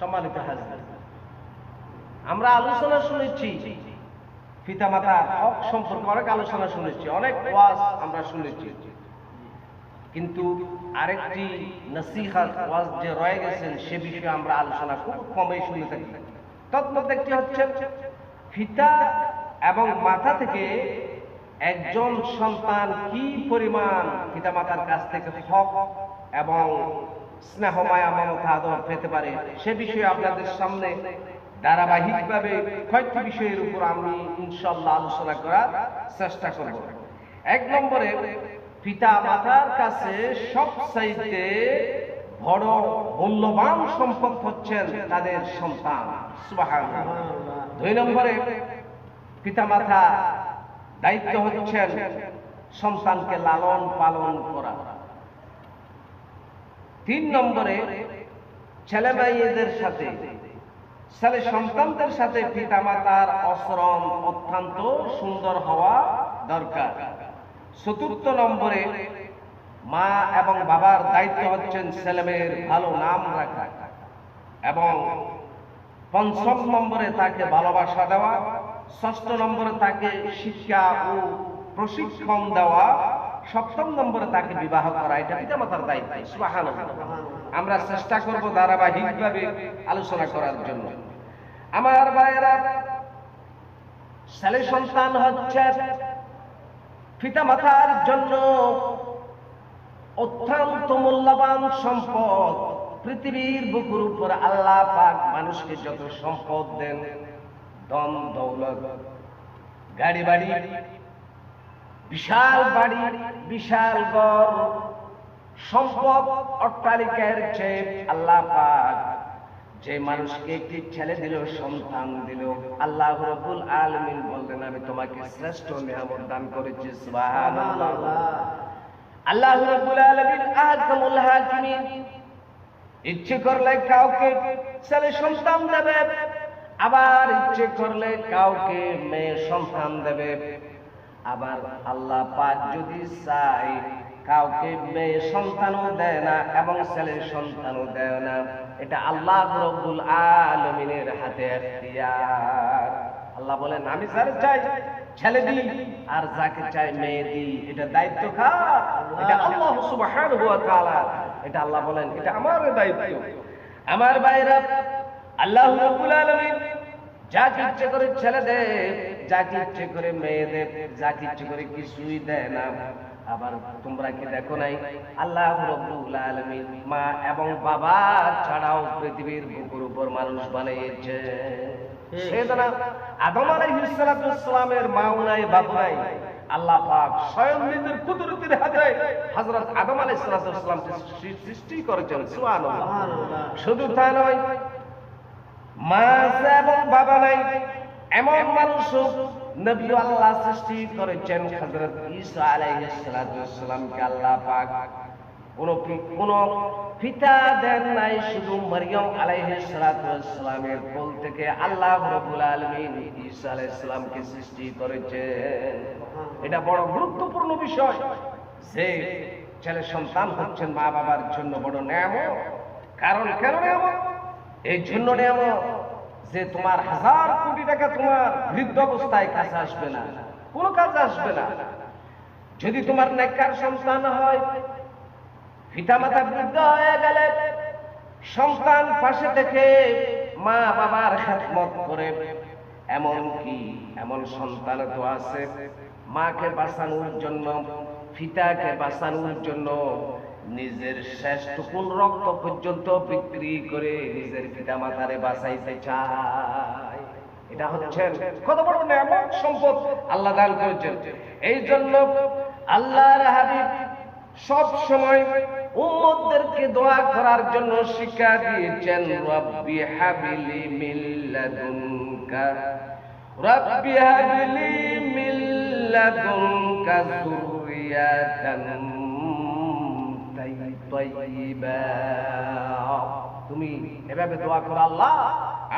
সম্মানিত হাজবেন্ড আমরা আলোচনা শুনেছি পিতামাতার হক সম্পর্কে অনেক আলোচনা শুনেছি, অনেক ওয়াজ আমরা শুনেছি। কিন্তু আরেকটি নসিহাত, ওয়াজ যে রয়ে গেছেন, সে বিষয়ে আমরা আলোচনা খুব কমই শুনে থাকি। তৎমধ্যে একটি হচ্ছে, পিতা এবং মাথা থেকে একজন সন্তান কি পরিমাণ পিতামাতার কাছ থেকে হক এবং স্নেহ মায়া মমতা আদর পেতে পারে। সে বিষয়ে আপনাদের সামনে ধারাবাহিকভাবে কয়েকটি বিষয়ের উপর আমি ইনশাল্লাহ আলোচনা করার চেষ্টা করব। এক নম্বরে পিতা মাতার কাছে সব চাইতে বড় মূল্যবান সম্পদ হচ্ছেন তাদের সন্তান। দুই নম্বরে পিতা মাতা দায়িত্ব হচ্ছেন সন্তানকে লালন পালন করা। তিন নম্বরে ছেলে মেয়েদের সাথে, ছেলে সন্তানদের সাথে পিতামাতার আচরণ অত্যন্ত সুন্দর হওয়া দরকার। চতুর্থ নম্বরে মা এবং বাবার দায়িত্ব হচ্ছেন ছেলেমেয়ের ভালো নাম রাখা এবং পঞ্চম নম্বরে তাকে ভালোবাসা দেওয়া, ষষ্ঠ নম্বরে তাকে শিক্ষা ও প্রশিক্ষণ দেওয়া সপ্তম নম্বরে তাকে বিবাহ করা, এটা পিতামাতার দায়িত্ব। সুবহানাল্লাহ। আমরা চেষ্টা করব ধারাবাহিকভাবে আলোচনা করার জন্য। আমার ভাইয়েরা, ছেলে সন্তান হচ্ছে পিতামাতার জন্য অত্যন্ত মূল্যবান সম্পদ। পৃথিবীর বুকুর উপর আল্লাহ পাক মানুষকে যত সম্পদ দেন দম দৌলত, গাড়ি বাড়ি বিশাল বাড়ি, বিশাল ঘর, সম্পদ অট্টালিকার চেয়ে আল্লাহ পাক যে মানুষকে একটি ছেলে দিল, সন্তান দিল, আল্লাহ রব্বুল আলামিন বললেন, আমি তোমাকে শ্রেষ্ঠ নিয়ামত দান করেছি আল্লাহ রাব্বুল আলামিন আহকামুল হাকিমিন, ইচ্ছে করলে কাউকে ছেলে সন্তান দেবে, আবার ইচ্ছে করলে কাউকে মেয়ে সন্তান দেবে। আবার আল্লাহ পাক যদি চাই কাউকে মেয়ে সন্তানও দেয় না এবং ছেলে সন্তানও দেয় না। এটা আল্লাহ রব্বুল আলমিনের হাতে আল্লাহ বলেন, আমি যার চাই, ছেলে দিই, আর যাকে চাই মেয়ে দিই। এটা দায়িত্ব কার? এটা আল্লাহ সুবহানাহু ওয়া তাআলা। এটা আল্লাহ বলেন, এটা আমার দায়িত্ব। আমার ভাইরা, আল্লাহ রাব্বুল আলামিন যাকে ইচ্ছে করে ছেলে দেয় যাকে ইচ্ছে করে মেয়ে দেয় যাকে ইচ্ছে করে কিছুই দেয় না। আবার তোমরা কি দেখো নাই? আল্লাহ রব্বুল আলামিন মা এবং বাবা ছাড়াও পৃথিবীর বুকুর উপর মানুষ বানিয়েছে। আদম আলাইহিস সালামের মাও নাই বাবা নাই। আল্লাহ পাক স্বয়ং নিজের কুদরতের হাতে হযরত আদম আলাইহিস সালামকে সৃষ্টি করেছেন সুবহানাল্লাহ। শুধু তা নয় মা এবং বাবা নাই। এমন মানুষ নবী আল্লাহ সৃষ্টি করেছেন হযরত ঈসা আলাইহিস আল্লাহ পাক কোন কোন পিতা দেন নাই, শুধু মরিয়ম আলাইহিস সালাতু সালামের কোল থেকে আল্লাহ রাব্বুল আলামিন ঈসা আলাইহিস সালামকে সৃষ্টি করেছেন। এটা বড় গুরুত্বপূর্ণ বিষয় যে ছেলে সন্তান হচ্ছেন মা বাবার জন্য বড় নিয়ামত। কারণ কেন নিয়ামত? এই জন্য নিয়ামত যে তোমার হাজার কোটি টাকা তোমার বৃদ্ধ অবস্থায় কাছে আসবে না, কোনো কাজে আসবে না। যদি তোমার নেককার সন্তান হয়, পিতামাতা বৃদ্ধ হয়ে গেলে সন্তান পাশে থেকে মা বাবার খেদমত করে, এমন কি এমন সন্তান তো আছে, মাকে বাঁচানোর জন্য, পিতাকে বাঁচানোর জন্য নিজের শেষ টুকুন রক্ত পর্যন্ত বিক্রি করে নিজের পিতা মাতারে বাঁচাইতে চায়। এটা হচ্ছে কত বড় নিয়ামত, সম্পদ আল্লাহ দান করেছেন। এই জন্য আল্লাহর হাবিব সব সময় উম্মতদেরকে দোয়া করার জন্য শিক্ষা দিয়েছেন, রব্বি হাবিলি মিল্লাদুনকা রব্বি হাবিলি মিল্লাদুনকা যুররিয়াতান তুমি এভাবে দোয়া করো আল্লাহ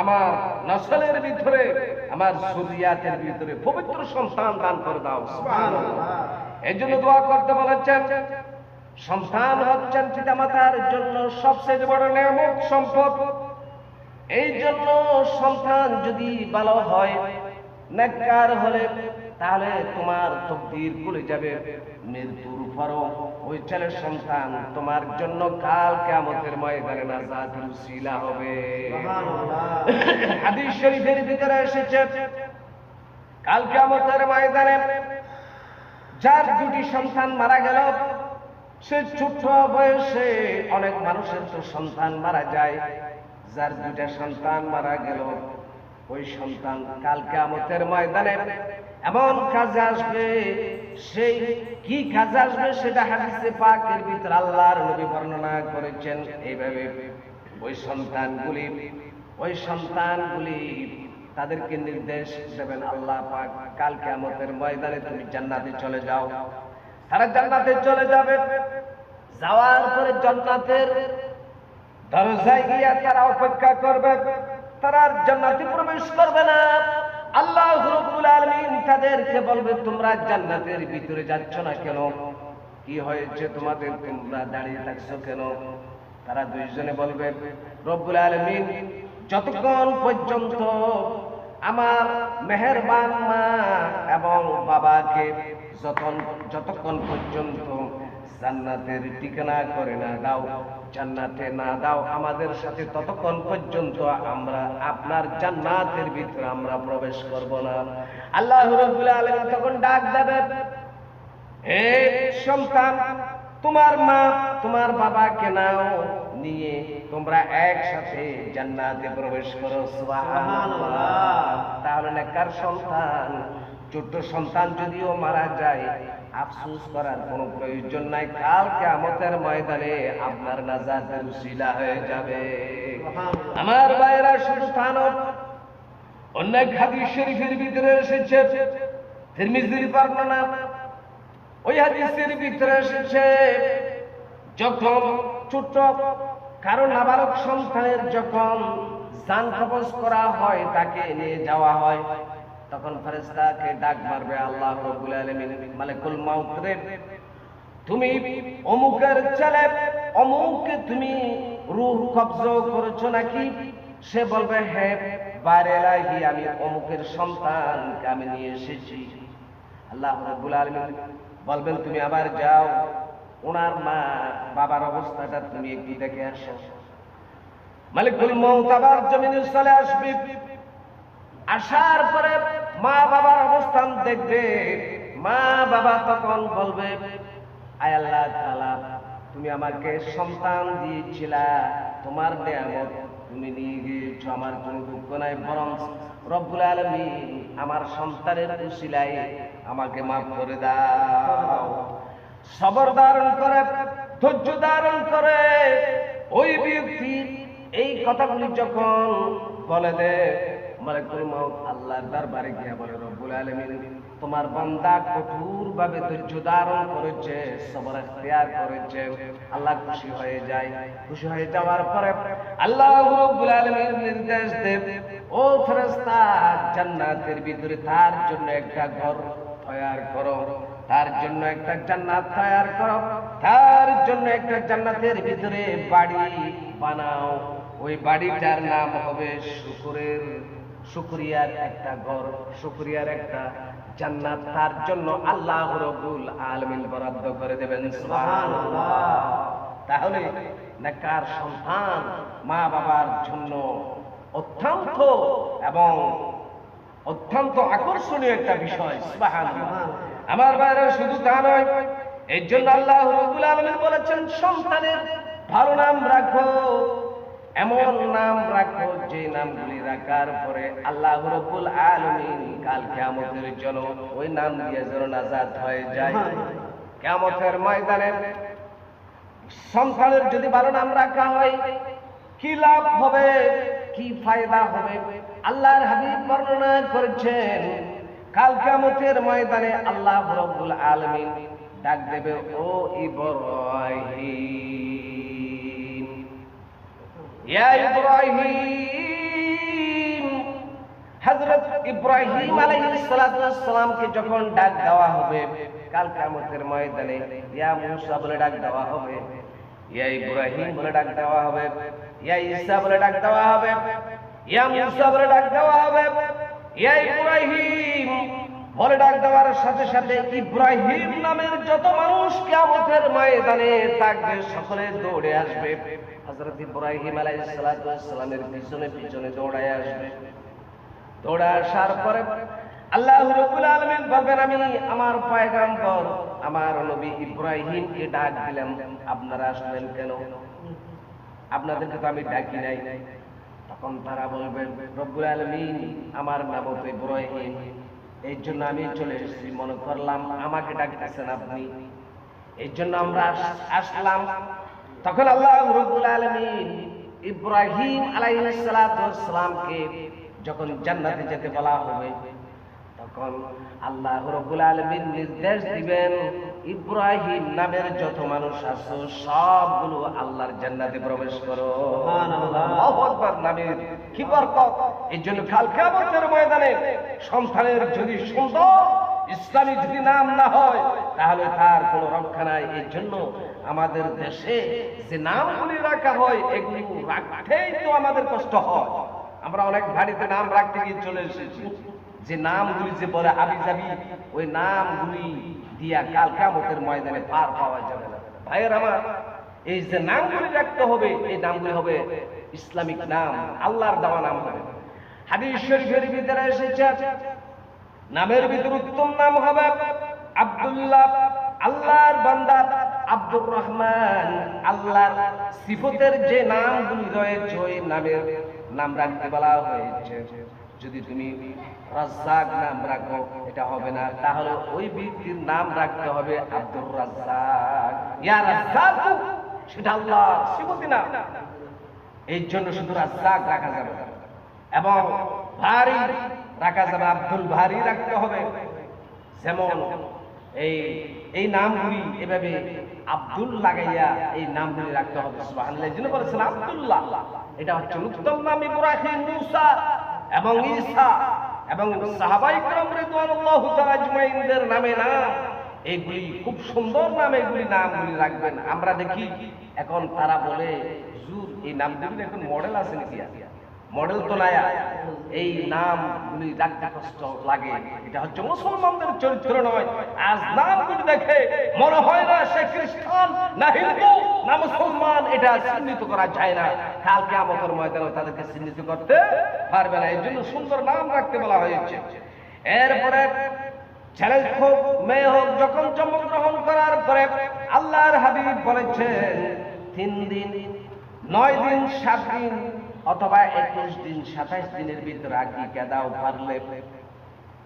আমার নসলের ভিতরে আমার সুরিয়াতের ভিতরে পবিত্র সন্তান দান করে দাও। এই জন্য দোয়া করতে বলেছেন সন্তান হচ্ছেন পিতামাতার জন্য সবচেয়ে বড় নিয়ামক সম্পদ। এই জন্য সন্তান যদি ভালো হয় নেককার হলে তাহলে তোমার তকদির খুলে যাবে। মৃত্যুর পরও ওই ছেলের সন্তান তোমার জন্য কাল কেমতের ময়দানে নাজাত উসিলা হবে। হাদিস শরীফের ভিতরে এসেছে কাল কেমতের ময়দানে যার দুটি সন্তান মারা গেল সে ছোট বয়সে অনেক মানুষের তো সন্তান মারা যায়। যার দুটা সন্তান মারা গেল ওই সন্তান কাল কেমতের ময়দানে এমন কাজে আসবে, সেই কি কাজে আসবে সেটা হাদিসে পাকের ভিতরে আল্লাহর নবী বর্ণনা করেছেন এইভাবে। ওই সন্তানগুলি ওই সন্তানগুলি তাদেরকে নির্দেশ দেবেন, আল্লাহ পাক কাল কেমতের ময়দানে তুমি জান্নাতে চলে যাও। তারা জান্নাতে চলে যাবে। যাওয়ার পরে জান্নাতের দরজায় গিয়া তারা অপেক্ষা করবে। তারা জান্নাতে প্রবেশ করবে না। আল্লাহ রব্বুল আলামিন তাদেরকে বলবে, তোমরা জান্নাতের ভিতরে যাচ্ছ না কেন? কি হয়েছে তোমাদের? তোমরা দাঁড়িয়ে থাকছো কেন? তারা দুইজনে বলবে, রব্বুল আলামিন, যতক্ষণ পর্যন্ত আমার মেহেরবান মা এবং বাবাকে যতক্ষণ যতক্ষণ পর্যন্ত জান্নাতের ঠিকানা করে না দাও জান্নাতে না দাও, আমাদের সাথে ততক্ষণ পর্যন্ত আমরা আপনার জান্নাতের ভিতরে আমরা প্রবেশ করব না। আল্লাহ রাব্বুল আলামিন তখন ডাক দেবে হে সন্তান, তোমার মা, তোমার বাবাকে নাও, নিয়ে তোমরা একসাথে জান্নাতে প্রবেশ করো। সুবহানাল্লাহ। তাহলে নেককার সন্তান, ছোট্ট সন্তান যদিও মারা যায় আফসোস করার কোনো প্রয়োজন নাই। কাল কিয়ামতের ময়দানে আপনার নাজাতের উসিলা হয়ে যাবে। আমার ভাইরা শুধু নয়, অন্য হাদিস শরীফের ভিতরে এসেছে, তিরমিজির বর্ণনা। ওই হাদিসের ভিতরে এসেছে, যখন ছোট কারণ নাবালক সন্তানের যখন করা হয়, তাকে নিয়ে যাওয়া হয় তখন ফেরেশতাকে ডাক মারবে, আল্লাহ রাব্বুল আলামিন, মালিকুল মাউত রে, তুমি অমুকের ছেলে, অমুককে তুমি রূহ কবজ করেছ নাকি? সে বলবে হ্যাঁ বাইরে লাহি আমি অমুকের সন্তানকে আমি নিয়ে এসেছি। আল্লাহ রাব্বুল আলামিন বলবেন, তুমি আবার যাও ওনার মা বাবার অবস্থাটা তুমি একটু দেখে আসো। মালিকুল মৌত আবার জমিনে চলে আসবে। আসার পরে মা বাবার অবস্থান দেখবে। মা বাবা তখন বলবে, আয় আল্লাহ তাআলা, তুমি আমাকে সন্তান দিয়েছিলা, তোমার নিয়ামত তুমি নিয়ে গিয়েছো, আমার কোনো দুঃখ নাই, বরং রব্বুল আলামিন আমার সন্তানের উসিলায় আমাকে মাফ করে দাও। সবর ধারণ করে, ধৈর্য ধারণ করে, ওই ব্যক্তির এই কথাগুলি যখন বলে দে মালিকুল মাউত আল্লাহর দরবারে গিয়া বলে, রব্বুল আলামিন, তোমার বান্দা কঠোর ভাবে ধৈর্য ধারণ করেছে, সবর ইখতিয়ার করেছে, আল্লাহ খুশি হয়ে যায়। খুশি হয়ে যাওয়ার পরে আল্লাহ রব্বুল আলামিন নির্দেশ দেব ও ফেরেশতা, জান্নাতের ভিতরে তার জন্য একটা ঘর তৈরি করো, তার জন্য একটা জান্নাত তৈরি করো, তার জন্য একটা জান্নাতের ভিতরে বাড়ি বানাও। ওই বাড়িটার নাম হবে শুকুরের শুকরিয়ার একটা ঘর, শুকরিয়ার একটা জান্নাত, তার জন্য আল্লাহ রব্বুল আলামিন বরাদ্দ করে দেবেন। তাহলে নেকার সন্তান মা বাবার জন্য অত্যন্ত এবং অত্যন্ত আকর্ষণীয় একটা বিষয় আমার বাইরে শুধু তা নয় এই জন্য আল্লাহ রব্বুল আলামিন বলেছেন, সন্তানের ভালো নাম রাখো। এমন নাম রাখো যে নামগুলি রাখার পরে আল্লাহ রব্বুল আলামিন কাল কিয়ামতের জন্য ওই নাম দিয়ে যেন নাজাত হয়ে যায়। কিয়ামতের ময়দানে সন্তানের যদি ভালো নাম রাখা হয়, কি লাভ হবে? কি ফায়দা হবে? আল্লাহর হাবিব বর্ণনা করেছেন, কাল কিয়ামতের ময়দানে আল্লাহ রব্বুল আলামিন ডাক দেবে, ও ইব্রাহিম! ইয়া ইব্রাহিম, হযরত ইব্রাহিম আলাইহিস সালামকে যখন ডাক দেওয়া হবে, কাল কিয়ামতের ময়দানে, ইয়া মূসা বলে ডাক দেওয়া হবে, ইয়া ইব্রাহিম বলে ডাক দেওয়া হবে, ইয়া ঈসা বলে ডাক দেওয়া হবে, ইয়া মুসা বলে ডাক দেওয়া হবে, ইয়া ইব্রাহিম বলে ডাক দেওয়ার সাথে সাথে ইব্রাহিম নামের যত মানুষ কিয়ামতের ময়দানে থাকবে সকলে দৌড়ে আসবে। হযরত ইব্রাহিম আলাইহিস সালাতু ওয়াস সালামের পিছনে পিছনে দৌড়ায় আসবে। দৌড়ে আসার পরে আল্লাহ রাব্বুল আলামিন বলবেন, আমি আমার পয়গাম্বর, আমার নবী ইব্রাহিমকে ডাক দিলাম। আপনারা আসলেন কেন? আপনাদেরকে তো আমি ডাকি নাই। তখন তারা বলবেন, রব্বুল আলামিন আমার নাম তো ইব্রাহিম। এই জন্য আমি চলে এসেছি। মনে করলাম আমাকে ডাকতেছেন আপনি। এই জন্য আমরা আসলাম। তখন আল্লাহ রব্বুল আলামিন ইব্রাহিম আলাইহিস সালাতু ওয়াস সালামকে যখন জান্নাতে যেতে বলা হবে তখন আল্লাহ রব্বুল আলামিন নির্দেশ দিবেন ইব্রাহিম নামের যত মানুষ আছে সবগুলো আল্লাহর জান্নাতে প্রবেশ করো। নামের কি বরকত! এই জন্য কাল কিয়ামতের ময়দানে সন্তানের যদি সুন্দর, ইসলামী যদি নাম না হয়, তাহলে তার কোনো রক্ষা নাই। এই জন্য আমাদের দেশে যে নামগুলি রাখা হয়, এগুলি রাখতেই তো আমাদের কষ্ট হয়। আমরা অনেক বাড়িতে নাম রাখতে গিয়ে চলে এসেছি। যে নামগুলি যে বলে হাবি যাবি ওই নামগুলি দিয়া কাল কামতের ময়দানে পার পাওয়া যাবে না। ভাইয়ের আমার, এই যে নামগুলি রাখতে হবে, এই নামগুলি হবে ইসলামিক নাম, আল্লাহর দেওয়া নাম হবে। হাদিস শরীফের ভিতরে এসেছে, নামের উত্তম নাম হবে আব্দুল্লাহ, আল্লাহর বান্দা আব্দুর রহমান। আল্লাহর সিফতের যে নামগুলি রয়েছে, ওই নামের নাম রাখতে বলা হয়েছে। যদি তুমি রাজ্জাক নাম রাখো, এটা হবে না। তাহলে ওই ব্যক্তির নাম রাখতে হবে আব্দুর রাজ্জাক। ইয়া রাজ্জাক সেটা আল্লাহর সিফতি নাম। এই জন্য শুধু রাজ্জাক রাখা যাবে না। এবং ভারী রাখা যাবে আব্দুল ভারী রাখতে হবে যেমন এই এই নামগুলি এভাবে আব্দুল লাগাইয়া এই নামগুলি রাখতে হবে সুবহানাল্লাহ এই জন্য বলেছেন আব্দুল্লাহ এটা হচ্ছে উত্তম নাম ইব্রাহিম মুসা এবং ঈসা এবং সাহাবাই کرام রিদওয়ানুল্লাহ তাআলা আজমাইনদের নামে নাম এইগুলি খুব সুন্দর নাম এগুলি নামগুলি রাখবেন আমরা দেখি এখন তারা বলে হুজুর এই নামগুলি এখন মডেল আছে নাকি মডেল তো নাই আর। এই নামগুলি রাখতে কষ্ট লাগে। এটা হচ্ছে মুসলমানদের চরিত্র নয়। আজ নামগুলি দেখে মনে হয় না সে খ্রিস্টান, না হিন্দু, না মুসলমান। এটা চিহ্নিত করা যায় না। কালকে আমাদের ময়দানে তাদেরকে চিহ্নিত করতে পারবে না। এই জন্য সুন্দর নাম রাখতে বলা হয়েছে। এরপরে ছেলে হোক, মেয়ে হোক, যখন জন্মগ্রহণ করার পরে আল্লাহর হাবিব বলেছেন, তিন দিন, নয় দিন, সাত দিন অথবা একুশ দিন, সাতাইশ দিনের ভিতরে আকিকা দাও পারলে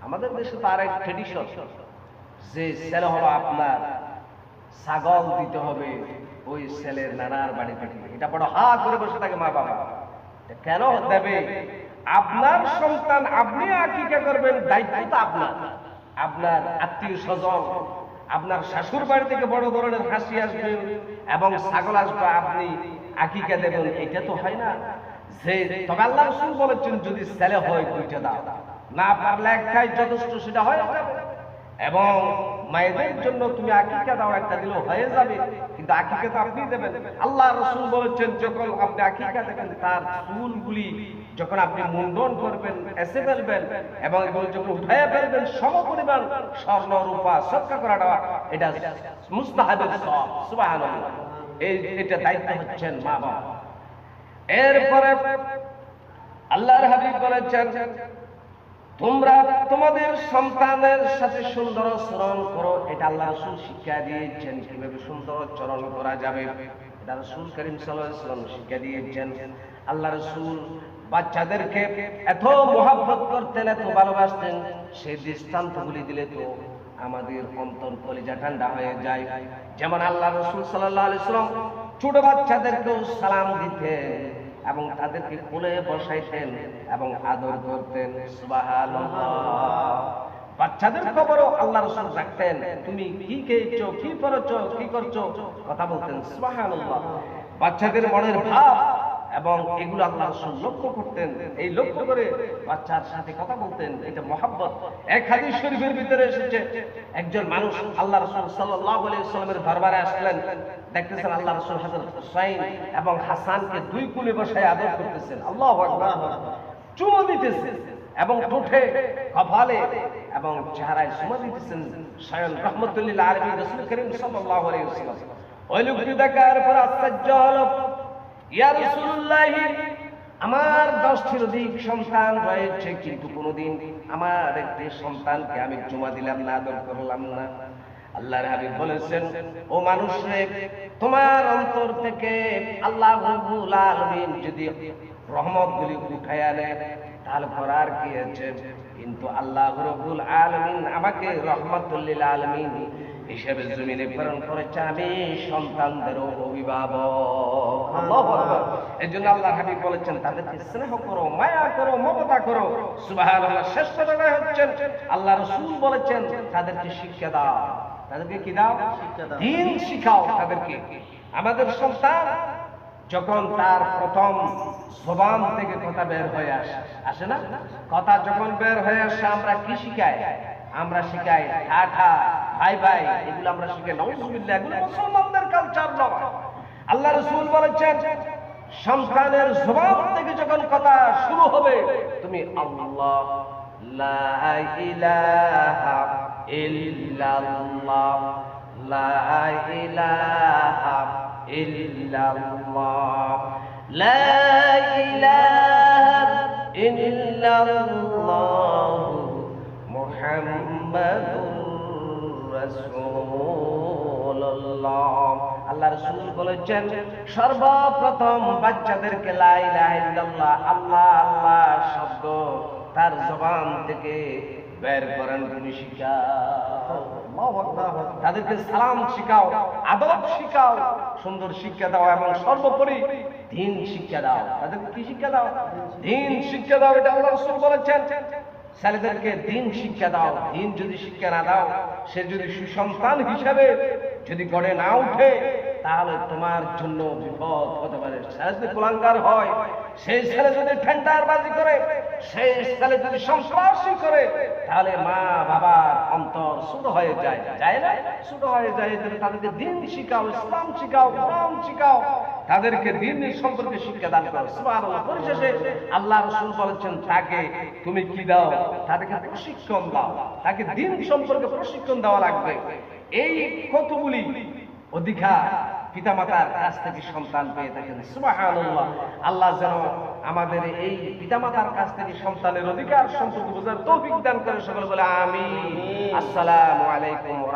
আমাদের দেশে তো আরেক ট্রেডিশন যে ছেলে হলো আপনার ছাগল দিতে হবে ওই ছেলের নানার বাড়ি থেকে এটা বড় হা করে বসে থাকে মা বাবা। কেন দেবে? আপনার সন্তান, আপনি আকিকা করবেন? দায়িত্ব তো আপনার। আপনার আত্মীয় স্বজন, আপনার শাশুর বাড়ি থেকে বড় ধরনের হাসি আসবে এবং ছাগল আসবে, আপনি আকিকা দেবেন? এটা তো হয় না। যে তবে আল্লাহ রসুল বলেছেন, যদি ছেলে হয় দুইটা দাও। না পারলে একটাই যথেষ্ট, সেটা হয় এবং মায়েদের জন্য তুমি আকিকা দাও, একটা দিলেও হয়ে যাবে। কিন্তু আকিকা তো আপনি দেবেন। আল্লাহ রসুল বলেছেন, যখন আপনি আকিকা দেবেন তার চুলগুলি যখন আপনি মুন্ডন করবেন, এসে ফেলবেন, এবং এগুলো যখন উঠাইয়া ফেলবেন সম পরিমাণ স্বর্ণ, রূপা সৎকা করাটা এটা মুস্তাহাবের সব সুবহানাল্লাহ। এই, এটা দায়িত্ব হচ্ছেন মা বাবা এরপরে আল্লাহর হাবিব বলেছেন, তোমরা তোমাদের সন্তানের সাথে সুন্দর আচরণ করো। এটা আল্লাহ রসুল শিক্ষা দিয়েছেন। কীভাবে সুন্দর চরণ করা যাবে? এটা রসুল করিম সাল্লাম শিক্ষা দিয়েছেন। আল্লাহ রসুল বাচ্চাদেরকে এত মোহাব্বত করতেন, এত ভালোবাসতেন, সেই দৃষ্টান্তগুলি দিলে তো আমাদের অন্তর কলিজা ঠান্ডা হয়ে যায়। যেমন আল্লাহ রসুল সাল্লাহ আলিয়াল্লাম ছোট বাচ্চাদেরকেও সালাম দিতেন এবং তাদেরকে কোলে বসাইতেন এবং আদর করতেন। বাচ্চাদের খবরও আল্লাহ রসুল রাখতেন তুমি কি খেয়েছো, কি করেছ কি করছ, কথা বলতেন। বাচ্চাদের মনের ভাব এবং এগুলো আল্লাহ লক্ষ্য করতেন। এই লক্ষ্য করে বাচ্চার সাথে কথা বলতেন। এটা মহাব্বত। এক হাদিস শরীফের ভিতরে এসেছে, একজন মানুষ আল্লাহ রসুল সাল্লাহ সাল্লামের দরবারে আসলেন। দেখতেছেন আল্লাহ রসুল হাসান হুসাইন এবং হাসানকে দুই কুলে বসায় আদর করতেছেন। আল্লাহ চুমো দিতেছে এবং ঠোঁটে কপালে এবং চেহারায় চুমো দিতেছেন। স্বয়ং রহমতুল্লাহ আলমী রসুল করিম আলাইহি ওই লোকটি দেখার পর আশ্চর্য হলো। আমার দশটির অধিক সন্তান রয়েছে, কিন্তু কোনোদিন আমার একটি সন্তানকে আমি জমা দিলাম না, আদর করলাম না। আল্লাহর হাবিব বলেছেন, ও মানুষ তোমার অন্তর থেকে আল্লাহ রাব্বুল আলামিন যদি রহমত গুলি উঠাইয়া নেন তাহলে করার কি আছে? কিন্তু আল্লাহ রব্বুল আলামিন আমাকে রহমতুল্লিল আলামিন হিসেবে জমিনে প্রেরণ করেছে আমি সন্তানদের অভিভাবক। এই জন্য আল্লাহ হাবিব বলেছেন তাদেরকে স্নেহ করো মায়া করো মমতা করো। সুবহানাল্লাহ শ্রেষ্ঠ জায়গায় হচ্ছেন আল্লাহ রসুল বলেছেন তাদেরকে শিক্ষা দাও। তাদেরকে কি দাও? দাও। দিন শিখাও তাদেরকে। আমাদের সন্তান যখন তার প্রথম জবান থেকে কথা বের হয়ে আসে আসে না? কথা যখন বের হয়ে আসে আমরা কি শিখাই? আমরা শিখাই ঠাঠা ভাই ভাই, এগুলো আমরা শিখাই নজরুল্লাহ এগুলো মুসলমানদের কালচার নয় আল্লাহ রসুল বলেছেন, সন্তানের জবান থেকে যখন কথা শুরু হবে, তুমি আল্লাহ, লা ইলাহা ইল্লাল্লাহ, লা ইলাহা ইল্লাল্লাহ, লা ইলাহা ইল্লাল্লাহ, মুহাম্মাদুর আল্লাহ রাসূল বলেছেন সর্বপ্রথম বাচ্চাদেরকে লা ইলাহা ইল্লাল্লাহ আল্লাহ আল্লাহ শব্দ তার জবান থেকে বের করেন তুমি শিখাও। তাদেরকে সালাম শিখাও আদব শিখাও সুন্দর শিক্ষা দাও এবং সর্বোপরি দিন শিক্ষা দাও। তাদেরকে কি শিক্ষা দাও? দিন শিক্ষা দাও এটা আল্লাহ রাসূল বলেছেন। ছেলেদেরকে দিন শিক্ষা দাও দিন যদি শিক্ষা না দাও সে যদি সুসন্তান হিসাবে যদি গড়ে না উঠে তাহলে তোমার জন্য বিপদ হতে পারে। যদি কুলাঙ্গার হয়। সেই ছেলে যদি ঠেন্ডারবাজি করে, সেই ছেলে যদি সন্ত্রাসী করে, তাহলে মা বাবার অন্তর ছোট হয়ে যায়। যায় না? ছোট হয়ে যায় তাদেরকে দিন শিখাও, ইসলাম শিখাও, কোরআন শিখাও। তাদেরকে দিন সম্পর্কে শিক্ষা দান করো। আল্লাহ রাসূল বলেছেন, তাকে তুমি কি দাও? তাদেরকে প্রশিক্ষণ দাও। তাকে দিন সম্পর্কে প্রশিক্ষণ দেওয়া লাগবে। এই কতগুলি অধিকার পিতামাতার কাছ থেকে সন্তান পেয়ে থাকেন। সুবহানাল্লাহ। আল্লাহ যেন আমাদের এই পিতামাতার কাছ থেকে সন্তানের অধিকার সম্পর্কে বোঝার তৌফিক দান করে সকলে বলে আমিন। আসসালামু আলাইকুম ওয়া